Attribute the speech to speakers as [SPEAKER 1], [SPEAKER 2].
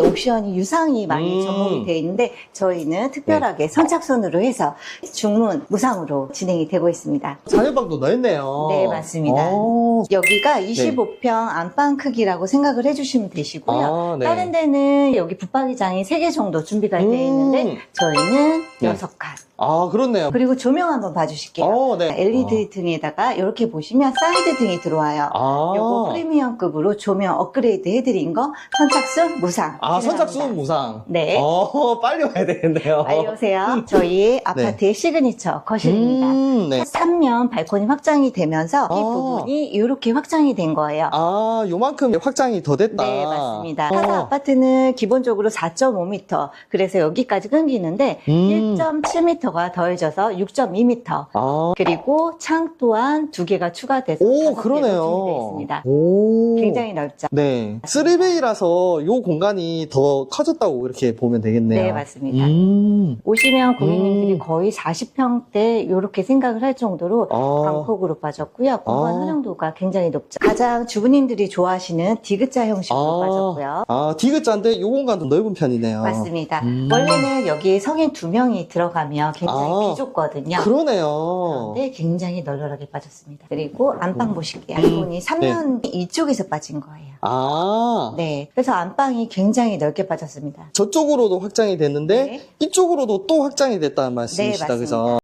[SPEAKER 1] 옵션이 유상이 많이
[SPEAKER 2] 음.
[SPEAKER 1] 접목이 되어 있는데 저희는 특별하게 선착순으로 해서 중문 무상으로 진행이 되고 있습니다.
[SPEAKER 2] 자녀방도 넓네요.
[SPEAKER 1] 네, 맞습니다.
[SPEAKER 2] 오.
[SPEAKER 1] 여기가 25평 안방 크기라고 생각을 해주시면 되시고요.
[SPEAKER 2] 아, 네.
[SPEAKER 1] 다른 데는 여기 붙박이장이 3개 정도 준비가 되어 있는데
[SPEAKER 2] 음.
[SPEAKER 1] 저희는
[SPEAKER 2] 네.
[SPEAKER 1] 6칸.
[SPEAKER 2] 아, 그렇네요.
[SPEAKER 1] 그리고 조명 한번 봐주실게요.
[SPEAKER 2] 어, 네.
[SPEAKER 1] LED 등에다가 이렇게 보시면 사이드 등이 들어와요.
[SPEAKER 2] 아.
[SPEAKER 1] 요거 프리미엄급으로 조명 업그레이드 해드린 거 선착순 무상.
[SPEAKER 2] 아, 선착순
[SPEAKER 1] 진행합니다.
[SPEAKER 2] 무상.
[SPEAKER 1] 네.
[SPEAKER 2] 어, 빨리 와야 되겠네요.
[SPEAKER 1] 빨리 오세요. 저희 아파트의 시그니처 거실입니다.
[SPEAKER 2] 음, 네.
[SPEAKER 1] 3면 발코니 확장이 되면서 이
[SPEAKER 2] 아.
[SPEAKER 1] 부분이 이렇게 확장이 된 거예요.
[SPEAKER 2] 아, 요만큼 확장이 더 됐다.
[SPEAKER 1] 네, 맞습니다.
[SPEAKER 2] 어.
[SPEAKER 1] 타사 아파트는 기본적으로 4.5m, 그래서 여기까지 끊기는데
[SPEAKER 2] 음.
[SPEAKER 1] 1.7m 가 더해져서 6.2m.
[SPEAKER 2] 아,
[SPEAKER 1] 그리고 창 또한 두 개가 추가돼서
[SPEAKER 2] 오,
[SPEAKER 1] 다섯 개로
[SPEAKER 2] 그러네요.
[SPEAKER 1] 있습니다.
[SPEAKER 2] 오.
[SPEAKER 1] 굉장히 넓죠.
[SPEAKER 2] 네. 3베이라서 요 공간이 더 커졌다고 이렇게 보면 되겠네요.
[SPEAKER 1] 네, 맞습니다.
[SPEAKER 2] 음.
[SPEAKER 1] 오시면 고객님들이
[SPEAKER 2] 음.
[SPEAKER 1] 거의 40평대 이렇게 생각을 할 정도로
[SPEAKER 2] 아.
[SPEAKER 1] 광폭으로 빠졌고요. 공간
[SPEAKER 2] 아.
[SPEAKER 1] 활용도가 굉장히 높죠. 가장 주부님들이 좋아하시는 디귿자 형식으로 빠졌고요.
[SPEAKER 2] 아, 디귿자인데 요 공간도 넓은 편이네요.
[SPEAKER 1] 맞습니다.
[SPEAKER 2] 음.
[SPEAKER 1] 원래는 여기 성인 두 명이 들어가면 굉장히
[SPEAKER 2] 아.
[SPEAKER 1] 비좁거든요.
[SPEAKER 2] 그러네요.
[SPEAKER 1] 그런데 굉장히 널널하게 빠졌습니다. 그리고 안방
[SPEAKER 2] 음.
[SPEAKER 1] 보실게요. 안방이 3면 이쪽에서 빠진 거예요.
[SPEAKER 2] 아.
[SPEAKER 1] 네. 그래서 안방이 굉장히 넓게 빠졌습니다.
[SPEAKER 2] 저쪽으로도 확장이 됐는데
[SPEAKER 1] 네.
[SPEAKER 2] 이쪽으로도 또 확장이 됐다는 말씀이시다,
[SPEAKER 1] 네? 맞습니다.